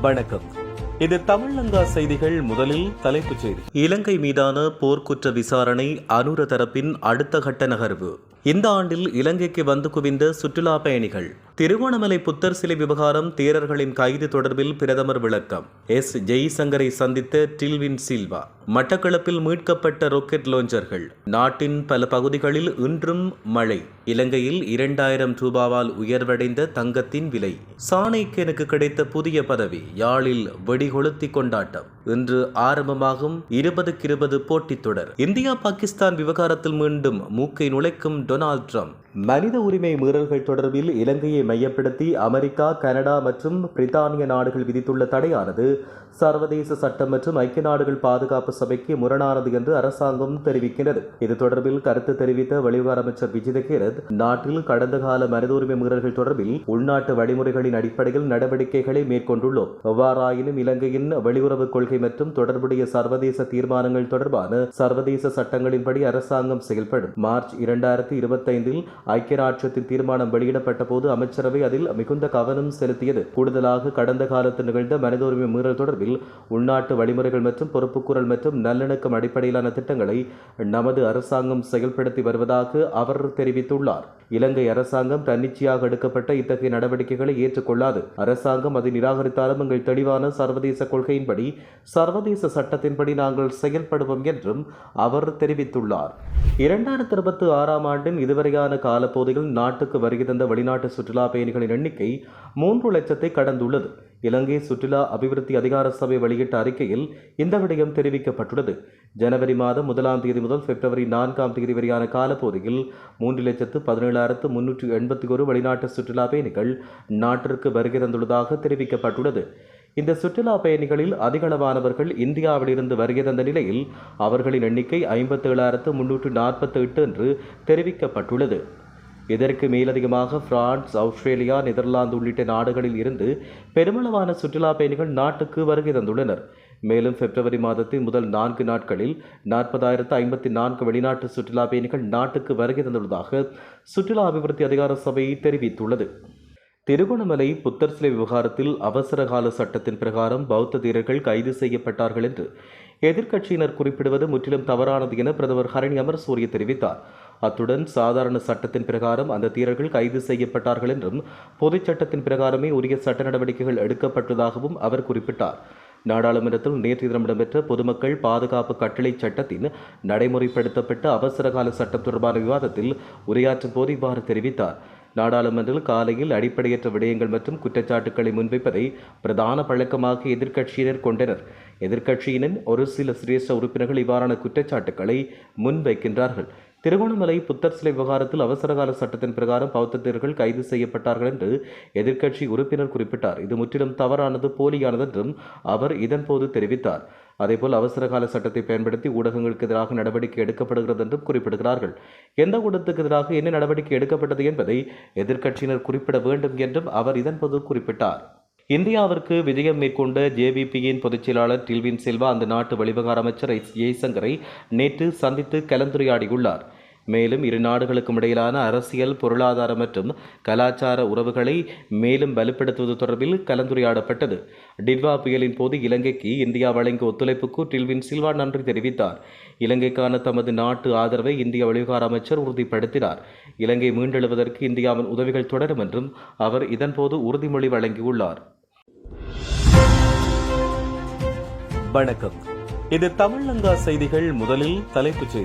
வணக்கம். இது தமிழங்கா செய்திகள் முதலில் தலைப்புச் செய்தி. இலங்கை மீதான போர்க்குற்ற விசாரணை அனுர தரப்பின் அடுத்த கட்ட நகர்வு. இந்த ஆண்டில் இலங்கைக்கு வந்து குவிந்த சுற்றுலா பயணிகள். திருவோணமலை புத்தர் சிலை விவகாரம் தேரர்களின் கைது தொடர்பில் பிரதமர் விளக்கம். எஸ். ஜெய்சங்கரை சந்தித்த டில்வின் சில்வா. மட்டக்களப்பில் மீட்கப்பட்ட ராக்கெட் லாஞ்சர்கள் நாட்டின் பல பகுதிகளில் இன்றும் மழை. இலங்கையில் இரண்டாயிரம் ரூபாவால் உயர்வடைந்த தங்கத்தின் விலை. சாணைக்கு எனக்கு கிடைத்த புதிய பதவி. யாழில் வெடிகொளுத்தி கொண்டாட்டம். இன்று ஆரம்பமாகும் இருபதுக்கு இருபது போட்டித் தொடர். இந்தியா பாகிஸ்தான் விவகாரத்தில் மீண்டும் மூக்கை நுழைக்கும் டொனால்ட் ட்ரம்ப். மனித உரிமை மீறல்கள் தொடர்பில் இலங்கையை மையப்படுத்தி அமெரிக்கா கனடா மற்றும் பிரித்தானிய நாடுகள் விதித்துள்ள தடையானது சர்வதேச சட்டம் மற்றும் ஐக்கிய நாடுகள் பாதுகாப்பு சபைக்கு முரணானது என்று அரசாங்கம் தெரிவிக்கிறது இது தொடர்பில் கருத்து தெரிவித்த வெளிவிவகார அமைச்சர் விஜித கேரத் நாட்டில் கடந்த கால மனித உரிமை மீறல்கள் தொடர்பில் உள்நாட்டு வழிமுறைகளின் அடிப்படையில் நடவடிக்கைகளை மேற்கொண்டுள்ளோம். எவ்வாறாயினும் இலங்கையின் வெளியுறவு கொள்கை மற்றும் தொடர்புடைய சர்வதேச தீர்மானங்கள் தொடர்பான சர்வதேச சட்டங்களின்படி அரசாங்கம் செயல்படும். மார்ச் இரண்டாயிரத்தி இருபத்தைந்தில் ஐக்கிய ராஷ்டிரத்தின் தீர்மானம் வெளியிடப்பட்ட போது அமைச்சரவை அதில் மிகுந்த கவனம் செலுத்தியது. கூடுதலாக கடந்த காலத்தில் நிகழ்ந்த மனித உரிமை மீறல் தொடர்பில் உள்நாட்டு வழிமுறைகள் மற்றும் பொறுப்புக்கூறல் மற்றும் நல்லிணக்கம் அடிப்படையிலான திட்டங்களை நமது அரசாங்கம் செயல்படுத்தி வருவதாக அவர் தெரிவித்துள்ளார். இலங்கை அரசாங்கம் தன்னிச்சையாக எடுக்கப்பட்ட இத்தகைய நடவடிக்கைகளை ஏற்றுக்கொள்ளாது. அரசாங்கம் அதை நிராகரித்தாலும் எங்கள் தெளிவான சர்வதேச கொள்கையின்படி சர்வதேச சட்டத்தின்படி நாங்கள் செயல்படுவோம் என்றும் அவர் தெரிவித்துள்ளார். இரண்டாயிரத்தி இருபத்தி ஆறாம் ஆண்டின் இதுவரையான காலப்பகுதியில் நாட்டுக்கு வருகை தந்த வெளிநாட்டு சுற்றுலா பயணிகளின் எண்ணிக்கை மூன்று லட்சத்தை கடந்துள்ளது. இலங்கை சுற்றுலா அபிவிருத்தி அதிகார சபை வெளியிட்ட அறிக்கையில் இந்த விடயம் தெரிவிக்கப்பட்டுள்ளது. ஜனவரி மாதம் முதலாம் தேதி முதல் பிப்ரவரி நான்காம் தேதி வரையான காலப்பகுதியில் மூன்று லட்சத்து பதினேழாயிரத்து முன்னூற்றி எண்பத்தி ஒரு வெளிநாட்டு சுற்றுலா பயணிகள் நாட்டிற்கு வருகை தந்துள்ளதாக தெரிவிக்கப்பட்டுள்ளது. இந்த சுற்றுலா பயணிகளில் அதிகளவானவர்கள் இந்தியாவிலிருந்து வருகை தந்த நிலையில் அவர்களின் எண்ணிக்கை ஐம்பத்தேழாயிரத்து முன்னூற்று நாற்பத்தி எட்டு என்று தெரிவிக்கப்பட்டுள்ளது. இதற்கு மேலதிகமாக பிரான்ஸ் ஆஸ்திரேலியா நெதர்லாந்து உள்ளிட்ட நாடுகளில் இருந்து பெருமளவான சுற்றுலா பயணிகள் நாட்டுக்கு வருகை தந்துள்ளனர். மேலும் பிப்ரவரி மாதத்தின் முதல் நான்கு நாட்களில் நாற்பதாயிரத்து ஐம்பத்தி நான்கு வெளிநாட்டு சுற்றுலா பயணிகள் நாட்டுக்கு வருகை தந்துள்ளதாக சுற்றுலா அபிவிருத்தி அதிகார சபை தெரிவித்துள்ளது. திருகோணமலை புத்தர் சிலை விவகாரத்தில் அவசர கால சட்டத்தின் பிரகாரம் பௌத்த தீரர்கள் கைது செய்யப்பட்டார்கள் என்று எதிர்க்கட்சியினர் குறிப்பிடுவது முற்றிலும் தவறானது என பிரதமர் ஹரணி அமர்சூரிய தெரிவித்தார். அத்துடன் சாதாரண சட்டத்தின் பிரகாரம் அந்த தீரர்கள் கைது செய்யப்பட்டார்கள் என்றும் பொதுச் சட்டத்தின் பிரகாரமே உரிய சட்ட நடவடிக்கைகள் எடுக்கப்பட்டதாகவும் அவர் குறிப்பிட்டார். நாடாளுமன்றத்தில் நேற்று தினம் இடம்பெற்ற பொதுமக்கள் பாதுகாப்பு கட்டளை சட்டத்தின் நடைமுறைப்படுத்தப்பட்ட அவசரகால சட்டம் தொடர்பான விவாதத்தில் உரையாற்றும் போது இவ்வாறு தெரிவித்தார். நாடாளுமன்றில் காலையில் அடிப்படையற்ற விடயங்கள் மற்றும் குற்றச்சாட்டுக்களை முன்வைப்பதை பிரதான பழக்கமாக எதிர்க்கட்சியினர் கொண்டனர். எதிர்க்கட்சியினர் ஒரு சில சிரேஷ்ட உறுப்பினர்கள் இவ்வாறான குற்றச்சாட்டுக்களை முன்வைக்கின்றார்கள். திருகோணமலை புத்தர் சிலை விவகாரத்தில் அவசரகால சட்டத்தின் பிரகாரம் பௌத்தத்தியர்கள் கைது செய்யப்பட்டார்கள் என்று எதிர்க்கட்சி உறுப்பினர் குறிப்பிட்டார். இது முற்றிலும் தவறானது போலியானது என்றும் அவர் இதன்போது தெரிவித்தார். அதேபோல் அவசரகால சட்டத்தை பயன்படுத்தி ஊடகங்களுக்கு எதிராக நடவடிக்கை எடுக்கப்படுகிறது என்றும் குறிப்பிடுகிறார்கள். எந்த ஊடகத்துக்கு எதிராக என்ன நடவடிக்கை எடுக்கப்பட்டது என்பதை எதிர்க்கட்சியினர் குறிப்பிட வேண்டும் என்றும் அவர் இதன்போது குறிப்பிட்டார். இந்தியாவிற்கு விஜயம் மேற்கொண்ட ஜேவிபியின் பொதுச்செயலாளர் டில்வின் செல்வா அந்த நாட்டு வெளிவிவகார அமைச்சர் எஸ் ஜெய்சங்கரை நேற்று சந்தித்து கலந்துரையாடியுள்ளார். மேலும் இரு நாடுகளுக்கும் இடையிலான அரசியல் பொருளாதார மற்றும் கலாச்சார உறவுகளை மேலும் வலுப்படுத்துவது தொடர்பில் கலந்துரையாடப்பட்டது. டிட்வா புயலின் போது இலங்கைக்கு இந்தியா வழங்கிய ஒத்துழைப்புக்கு டில்வின் சில்வா நன்றி தெரிவித்தார். இலங்கைக்கான தமது நாட்டு ஆதரவை இந்திய வெளிவிவகார அமைச்சர் உறுதிப்படுத்தினார். இலங்கை மீண்டெழுவதற்கு இந்தியாவின் உதவிகள் தொடரும் என்றும் அவர் இதன்போது உறுதிமொழி வழங்கியுள்ளார். வணக்கம். இது தமிழங்கா செய்திகள் முதலில் தலைப்புச் செய்தி.